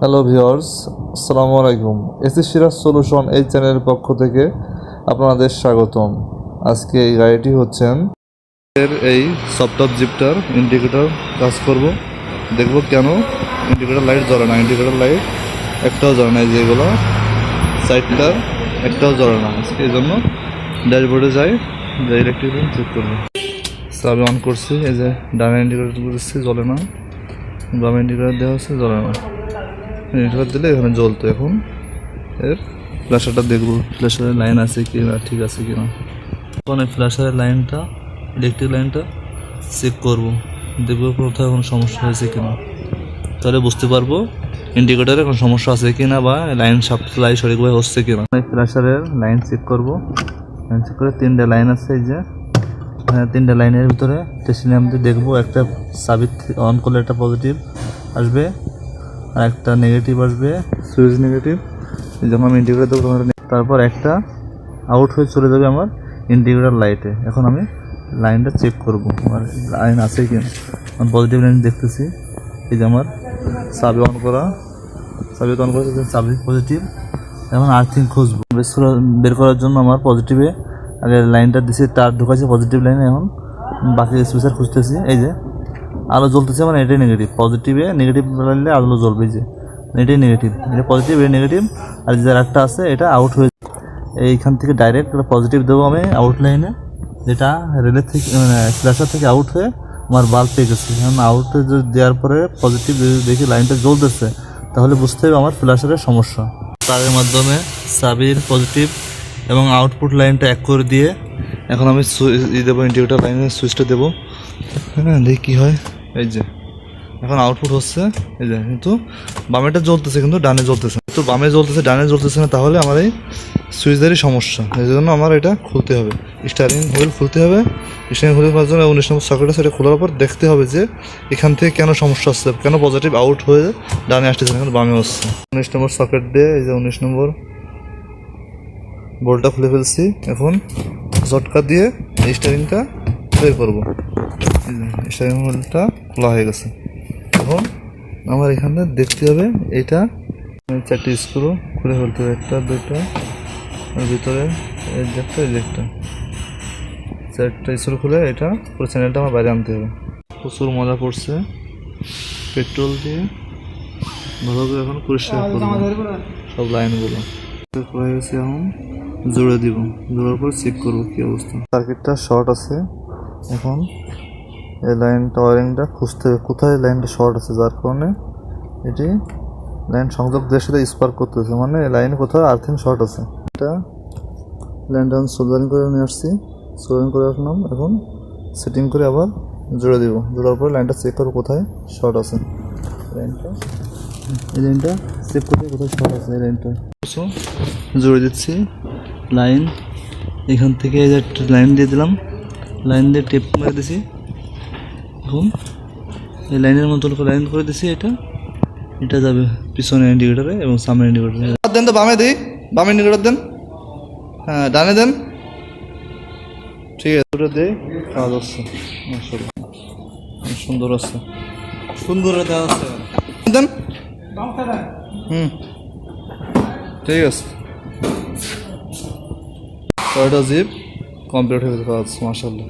Hello viewers আসসালামু আলাইকুম AC Siraj solution এই চ্যানেলের পক্ষ থেকে আপনাদের স্বাগতম। আজকে এই গাড়িটি হচ্ছেন এর এই সফটঅফ জিপটার ইন্ডিকেটর কাজ করব। দেখব কেন ইন্ডিকেটর লাইট জ্বলে না। ইন্ডিকেটর লাইট একটাও জ্বলে না যেগুলো সাইডটার একটাও জ্বলে না। আজকে এই জন্য ড্যাশবোর্ডে যাই যাই ইলেকট্রিক চেক করব। সাবে অন করছি, এই যে ডানা ইন্ডিকেটর করছি জ্বলে না। বামে ইন্ডিকেটর দেওয়া হচ্ছে জ্বলে না। ইন্ডিকেটর দিলে এখানে জ্বলতো এখন। এর ফ্ল্যাশারটা দেখব ফ্ল্যাশারের লাইন আছে কি না, ঠিক আছে কি না। এই ফ্ল্যাশারের লাইনটা ইলেকট্রিক লাইনটা চেক করব, দেখব কোথাও কোনো সমস্যা হয়েছে কি না। তাহলে বুঝতে পারব ইন্ডিকেটারে কোনো সমস্যা আছে কি না বা লাইন সাপ্লাই সঠিকভাবে হচ্ছে কি না। ফ্ল্যাশারের লাইন চেক করব। লাইন চেক করে তিনটে লাইন আছে এই যে। তিনটে লাইনের ভিতরে টেস্টিনিয়াম দিয়ে দেখব, একটা সাবিত অন করলে একটা পজিটিভ আসবে। আর একটা নেগেটিভ আসবে, সুইচ নেগেটিভ যখন আমি ইন্ডিকেটার দেবো তখন তারপর একটা আউট হয়ে চলে যাবে আমার ইন্ডিকেটার লাইটে এখন আমি লাইনটা চেক করব, আমার লাইন আছে কি না। আমি পজিটিভ লাইন দেখতেছি, এই যে আমার সাবি অন করা সাবি অন করা সাবি পজিটিভ এখন আর্থিং খুঁজবো। বের করার জন্য আমার পজিটিভে আগে লাইনটা দিছি, তার ঢুকাইছে পজিটিভ লাইনে এখন বাকি স্পেসার খুঁজতেছি, এই যে আলো জ্বলতেছে মানে এটাই নেগেটিভ পজিটিভে নেগেটিভ লাগলে আলো জ্বলবে যে। এটাই নেগেটিভ এটা পজিটিভ এটা নেগেটিভ আর যে একটা আছে এটা আউট হয়ে এইখান থেকে ডাইরেক্ট পজিটিভ দেবো আমি আউট লাইনে যেটা রেলের থেকে মানে ফ্ল্যাশার থেকে আউট হয়ে আমার বাল্ব পেয়ে গেছে। কারণ আউট দেওয়ার পরে পজিটিভ দেখি লাইনটা জ্বলতেছে, তাহলে বুঝতে হবে আমার ফ্ল্যাশারের সমস্যা। তারের মাধ্যমে সাবির পজিটিভ এবং আউটপুট লাইনটা এক করে দিয়ে এখন আমি ই দেবো ইন্ডিকেটার লাইনের সুইচটা দেবো। হ্যাঁ দেখি কী হয়। এই যে এখন আউটপুট হচ্ছে এই যে কিন্তু বামেটা জ্বলতেছে কিন্তু ডানে জ্বলতেছে। তো বামে জ্বলতেছে ডানে জ্বলতেছে না তাহলে আমার এই সুইচদারই সমস্যা। এই জন্য আমার এটা খুলতে হবে। স্টারিং হুইল খুলতে হবে। স্টারিং হুইল খোলার জন্য উনিশ নম্বর সকেট আছে এটা খোলার পর দেখতে হবে যে এখান থেকে কেন সমস্যা আসছে কেন পজিটিভ আউট হয়ে ডানে আসতেছে না, বামে হচ্ছে। উনিশ নম্বর সকেট দিয়ে এই যে উনিশ নম্বর বোল্টটা খুলে ফেলছি এখন ঝটকা দিয়ে এই স্টারিংটা বের করব। স্টারিং হুইলটা খোলা হয়ে গেছে। এখন আমার এখানে দেখতে হবে এটা চারটে স্ক্রু খুলে ফেলতে হবে একটা দুটো ভিতরে একটা এই যে একটা। চারটা স্ক্রু খুলে এটা পুরো চ্যানেলটা আমার বাইরে আনতে হবে। প্রচুর মজা পড়ছে। পেট্রোল দিয়ে ভালো করে এখন পরিষ্কার করব। সব লাইনগুলো। হয়ে গেছে এখন জোড়া দিব। জোড়ার পর চেক করব কী অবস্থা। সার্কিটটা শর্ট আছে। এখন এই লাইনটা ওয়ারিংটা খুঁজতে, কোথায় লাইনটা শর্ট আছে? যার কারণে এটি লাইন সংযোগ দেওয়ার সাথে স্পার্ক করতেছে। মানে লাইনে কোথাও আর্থিং শর্ট আছে। এটা লাইনটা আমি সোল্ডারিং করে নিয়ে আসছি। সোল্ডারিং করে আসলাম এখন সেটিং করে আবার জোড়া দিব। জোড়ার পরে লাইনটা চেক করব কোথায় শর্ট আছে। লাইনটা এই লাইনটা চেক করতে কোথায় শর্ট আছে। এই লাইনটা জুড়ে দিচ্ছি। লাইন এখান থেকে লাইন দিয়ে দিলাম। লাইন দিয়ে টেপ মেরে দিছি। এখন এই লাইনের মতো লাইন করে দিছি এটা। এটা যাবে পিছনে ইন্ডিকেটারে এবং সামনের ইন্ডিকেটারে দেন তো বামে দিই। বামে ইন্ডিকেটার দেন। হ্যাঁ ডানে দেন। ঠিক আছে ওটা দে কাজ। অনেক সুন্দর আছে। সুন্দর আছে। দেন। হুম। ঠিক আছে। ছয়টা জিপ কমপ্লিট হয়ে গেছে কাজ মাসাল্লাহ